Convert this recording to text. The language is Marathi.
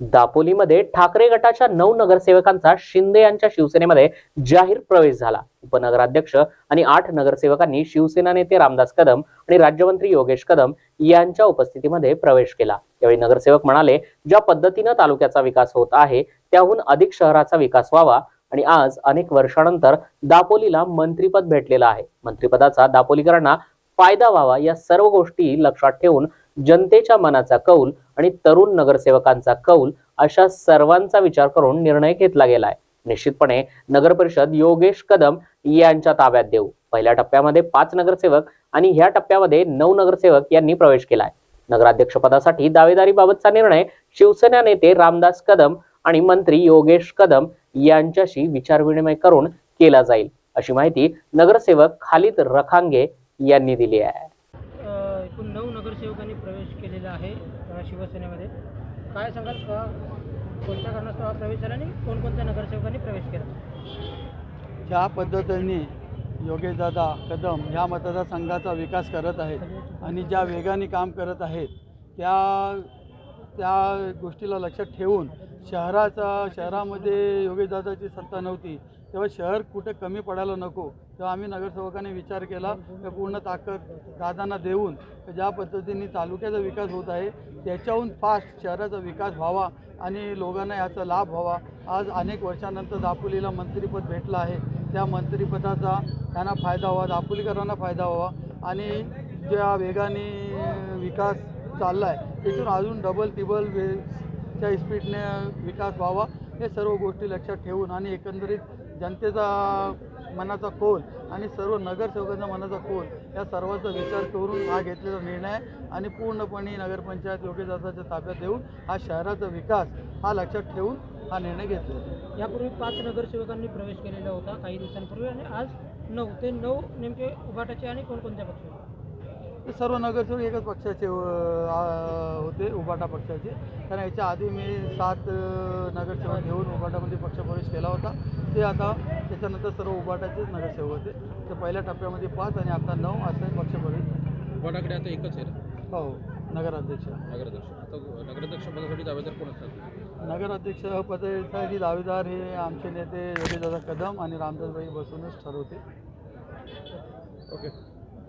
दापोलीमध्ये ठाकरे गटाच्या नऊ नगरसेवकांचा शिंदे यांच्या शिवसेनेमध्ये जाहीर प्रवेश झाला. उपनगराध्यक्ष आणि आठ नगरसेवकांनी शिवसेना नेते रामदास कदम आणि राज्यमंत्री योगेश कदम यांच्या उपस्थितीमध्ये प्रवेश केला. यावेळी नगरसेवक म्हणाले ज्या पद्धतीनं तालुक्याचा विकास होत आहे त्याहून अधिक शहराचा विकास व्हावा आणि आज अनेक वर्षानंतर दापोलीला मंत्रीपद भेटलेलं आहे. मंत्रीपदाचा दापोलीकरांना फायदा व्हावा या सर्व गोष्टी लक्षात ठेवून जनतेच्या मनाचा कौल आणि तरुण नगरसेवकांचा कौल अशा सर्वांचा विचार करून निर्णय घेतला गेला आहे निश्चितपणे नगर परिषद योगेश कदम यांच्या ताब्यात देऊ. पहिल्या टप्प्यामध्ये पाच नगरसेवक आणि ह्या टप्प्यामध्ये नऊ नगरसेवक यांनी प्रवेश केलाय. नगराध्यक्षपदासाठी दावेदारीबाबतचा निर्णय शिवसेना नेते रामदास कदम आणि मंत्री योगेश कदम यांच्याशी विचारविनिमय करून केला जाईल. अशी माहिती नगरसेवक खालिद रखांगे यांनी दिली आहे. नऊ प्रवेश केलेला आहे शिवसेनेमध्ये. काय सांगाल? का कोणत्या कारणास्तव हा प्रवेश झाला आणि कोणकोणत्या नगरसेवकांनी प्रवेश केला? ज्या पद्धतीने योगेशदादा कदम ह्या मतदारसंघाचा विकास करत आहेत आणि ज्या वेगाने काम करत आहेत त्या त्या गोष्टीला लक्षात ठेवून शहराचा शहरामध्ये योगेशदादाची सत्ता नव्हती तेव्हा शहर कुठे कमी पडायला नको तेव्हा आम्ही नगरसेवकाने विचार केला की पूर्ण ताकद दादांना देऊन ज्या पद्धतीने तालुक्याचा विकास होत आहे त्याच्याहून फास्ट शहराचा विकास व्हावा आणि लोकांना याचा लाभ व्हावा. आज अनेक वर्षानंतर दापोलीला मंत्रिपद भेटलं आहे. त्या मंत्रिपदाचा त्यांना फायदा व्हावा दापोलीकरांना फायदा व्हावा आणि ज्या वेगाने विकास चालला आहे त्यातून अजून डबल टिबल वेच्या स्पीडने विकास व्हावा हे सर्व गोष्टी लक्षात ठेवून आणि एकंदरीत जनतेचा मनाचा कोल आणि सर्व नगरसेवकांचा मनाचा कोल या सर्वांचा विचार करून हा घेतलेला निर्णय आणि पूर्णपणे नगरपंचायत योग्यदादाच्या ताब्यात देऊन हा शहराचा विकास हा लक्षात ठेवून हा निर्णय घेतला यापूर्वी पाच नगरसेवकांनी प्रवेश केलेला होता काही दिवसांपूर्वी आणि आज नऊ ते नऊ नेमके उभाटाचे आणि कोणकोणत्या पक्षाचे? ते सर्व नगरसेवक एकच पक्षाचे होते उबाटा पक्षाचे. कारण याच्या आधी मी सात नगरसेवक घेऊन उबाटामध्ये पक्षप्रवेश केला होता. ते आता त्याच्यानंतर सर्व उबाटाचेच नगरसेवक होते. तर पहिल्या टप्प्यामध्ये पाच आणि आता नऊ असे पक्षप्रवेश वडाकडे आता एकच आहे हो नगराध्यक्ष. नगराध्यक्ष. आता नगराध्यक्ष पदासाठी दावेदार कोण असतात? नगराध्यक्ष पदासाठी दावेदार हे आमचे नेते योगीदादा कदम आणि रामदासबाई बसूनच ठरवते. ओके.